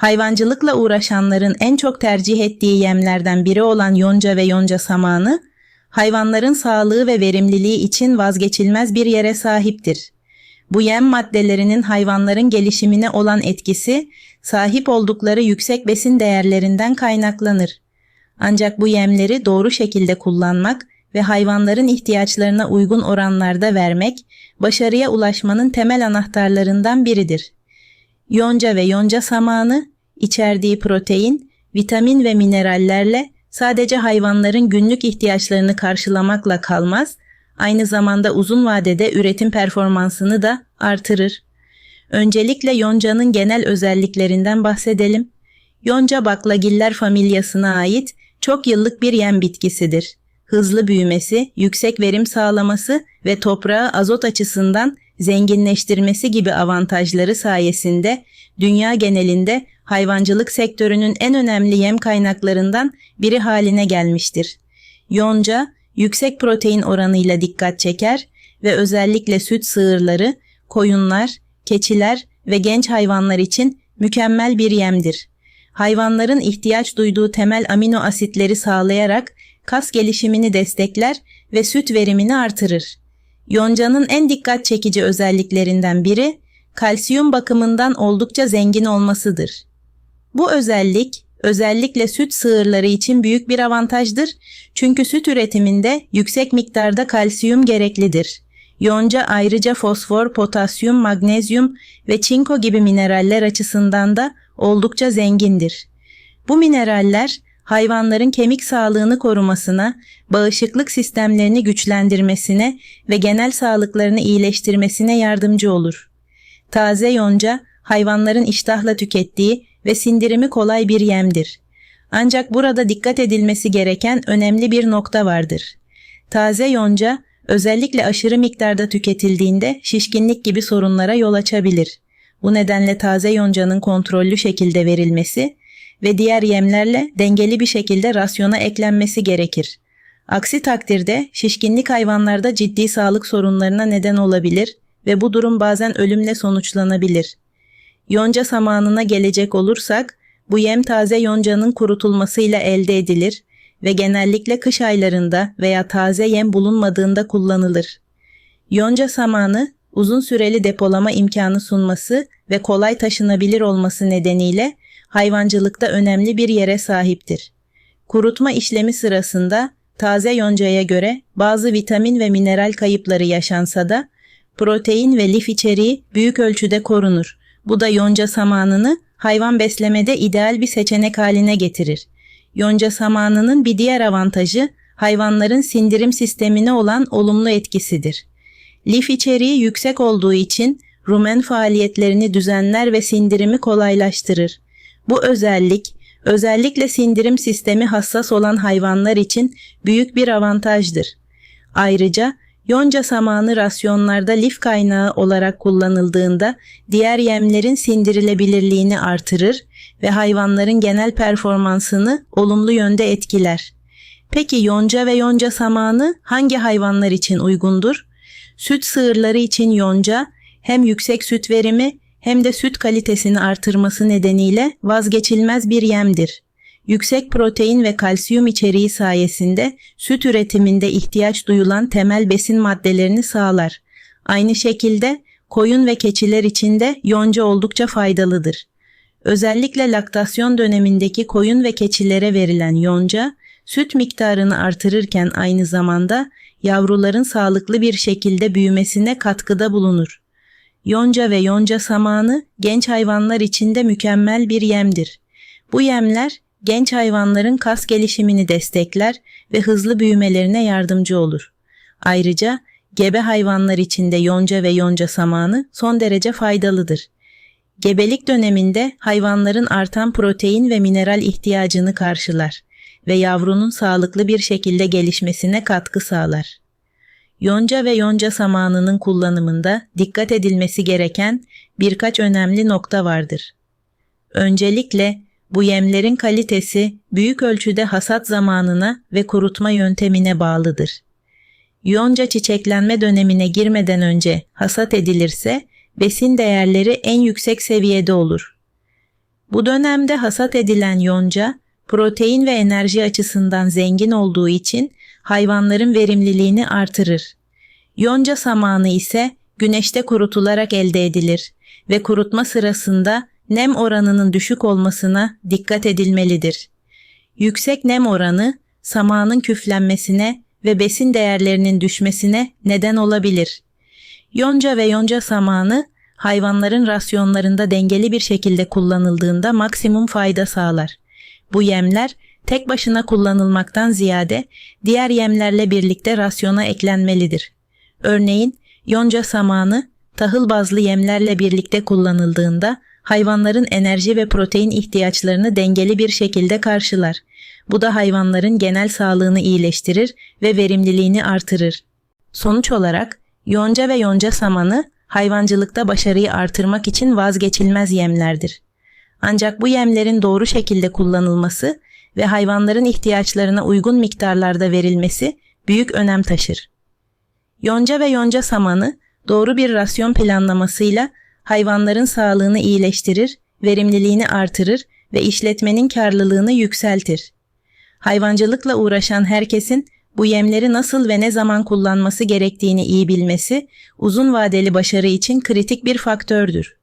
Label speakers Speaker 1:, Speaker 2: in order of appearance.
Speaker 1: Hayvancılıkla uğraşanların en çok tercih ettiği yemlerden biri olan yonca ve yonca samanı, hayvanların sağlığı ve verimliliği için vazgeçilmez bir yere sahiptir. Bu yem maddelerinin hayvanların gelişimine olan etkisi, sahip oldukları yüksek besin değerlerinden kaynaklanır. Ancak bu yemleri doğru şekilde kullanmak ve hayvanların ihtiyaçlarına uygun oranlarda vermek, başarıya ulaşmanın temel anahtarlarından biridir. Yonca ve yonca samanı, içerdiği protein, vitamin ve minerallerle sadece hayvanların günlük ihtiyaçlarını karşılamakla kalmaz, aynı zamanda uzun vadede üretim performansını da artırır. Öncelikle yoncanın genel özelliklerinden bahsedelim. Yonca baklagiller familyasına ait çok yıllık bir yem bitkisidir. Hızlı büyümesi, yüksek verim sağlaması ve toprağı azot açısından zenginleştirmesi gibi avantajları sayesinde dünya genelinde hayvancılık sektörünün en önemli yem kaynaklarından biri haline gelmiştir. Yonca, yüksek protein oranıyla dikkat çeker ve özellikle süt sığırları, koyunlar, keçiler ve genç hayvanlar için mükemmel bir yemdir. Hayvanların ihtiyaç duyduğu temel amino asitleri sağlayarak kas gelişimini destekler ve süt verimini artırır. Yoncanın en dikkat çekici özelliklerinden biri kalsiyum bakımından oldukça zengin olmasıdır. Bu özellik özellikle süt sığırları için büyük bir avantajdır çünkü süt üretiminde yüksek miktarda kalsiyum gereklidir. Yonca ayrıca fosfor, potasyum, magnezyum ve çinko gibi mineraller açısından da oldukça zengindir. Bu mineraller hayvanların kemik sağlığını korumasına, bağışıklık sistemlerini güçlendirmesine ve genel sağlıklarını iyileştirmesine yardımcı olur. Taze yonca hayvanların iştahla tükettiği ve sindirimi kolay bir yemdir. Ancak burada dikkat edilmesi gereken önemli bir nokta vardır. Taze yonca özellikle aşırı miktarda tüketildiğinde şişkinlik gibi sorunlara yol açabilir. Bu nedenle taze yoncanın kontrollü şekilde verilmesi ve diğer yemlerle dengeli bir şekilde rasyona eklenmesi gerekir. Aksi takdirde şişkinlik hayvanlarda ciddi sağlık sorunlarına neden olabilir ve bu durum bazen ölümle sonuçlanabilir. Yonca samanına gelecek olursak, bu yem taze yoncanın kurutulmasıyla elde edilir ve genellikle kış aylarında veya taze yem bulunmadığında kullanılır. Yonca samanı uzun süreli depolama imkanı sunması ve kolay taşınabilir olması nedeniyle hayvancılıkta önemli bir yere sahiptir. Kurutma işlemi sırasında taze yoncaya göre bazı vitamin ve mineral kayıpları yaşansa da protein ve lif içeriği büyük ölçüde korunur. Bu da yonca samanını hayvan beslemede ideal bir seçenek haline getirir. Yonca samanının bir diğer avantajı hayvanların sindirim sistemine olan olumlu etkisidir. Lif içeriği yüksek olduğu için rumen faaliyetlerini düzenler ve sindirimi kolaylaştırır. Bu özellik özellikle sindirim sistemi hassas olan hayvanlar için büyük bir avantajdır. Ayrıca yonca samanı rasyonlarda lif kaynağı olarak kullanıldığında diğer yemlerin sindirilebilirliğini artırır ve hayvanların genel performansını olumlu yönde etkiler. Peki yonca ve yonca samanı hangi hayvanlar için uygundur? Süt sığırları için yonca hem yüksek süt verimi hem de süt kalitesini artırması nedeniyle vazgeçilmez bir yemdir. Yüksek protein ve kalsiyum içeriği sayesinde süt üretiminde ihtiyaç duyulan temel besin maddelerini sağlar. Aynı şekilde koyun ve keçiler için de yonca oldukça faydalıdır. Özellikle laktasyon dönemindeki koyun ve keçilere verilen yonca, süt miktarını artırırken aynı zamanda yavruların sağlıklı bir şekilde büyümesine katkıda bulunur. Yonca ve yonca samanı genç hayvanlar için de mükemmel bir yemdir. Bu yemler genç hayvanların kas gelişimini destekler ve hızlı büyümelerine yardımcı olur. Ayrıca gebe hayvanlar için de yonca ve yonca samanı son derece faydalıdır. Gebelik döneminde hayvanların artan protein ve mineral ihtiyacını karşılar ve yavrunun sağlıklı bir şekilde gelişmesine katkı sağlar. Yonca ve yonca samanının kullanımında dikkat edilmesi gereken birkaç önemli nokta vardır. Öncelikle bu yemlerin kalitesi büyük ölçüde hasat zamanına ve kurutma yöntemine bağlıdır. Yonca çiçeklenme dönemine girmeden önce hasat edilirse besin değerleri en yüksek seviyede olur. Bu dönemde hasat edilen yonca, protein ve enerji açısından zengin olduğu için hayvanların verimliliğini artırır. Yonca samanı ise güneşte kurutularak elde edilir ve kurutma sırasında nem oranının düşük olmasına dikkat edilmelidir. Yüksek nem oranı samanın küflenmesine ve besin değerlerinin düşmesine neden olabilir. Yonca ve yonca samanı hayvanların rasyonlarında dengeli bir şekilde kullanıldığında maksimum fayda sağlar. Bu yemler tek başına kullanılmaktan ziyade diğer yemlerle birlikte rasyona eklenmelidir. Örneğin yonca samanı tahıl bazlı yemlerle birlikte kullanıldığında hayvanların enerji ve protein ihtiyaçlarını dengeli bir şekilde karşılar. Bu da hayvanların genel sağlığını iyileştirir ve verimliliğini artırır. Sonuç olarak yonca ve yonca samanı hayvancılıkta başarıyı artırmak için vazgeçilmez yemlerdir. Ancak bu yemlerin doğru şekilde kullanılması ve hayvanların ihtiyaçlarına uygun miktarlarda verilmesi büyük önem taşır. Yonca ve yonca samanı doğru bir rasyon planlamasıyla hayvanların sağlığını iyileştirir, verimliliğini artırır ve işletmenin karlılığını yükseltir. Hayvancılıkla uğraşan herkesin bu yemleri nasıl ve ne zaman kullanması gerektiğini iyi bilmesi uzun vadeli başarı için kritik bir faktördür.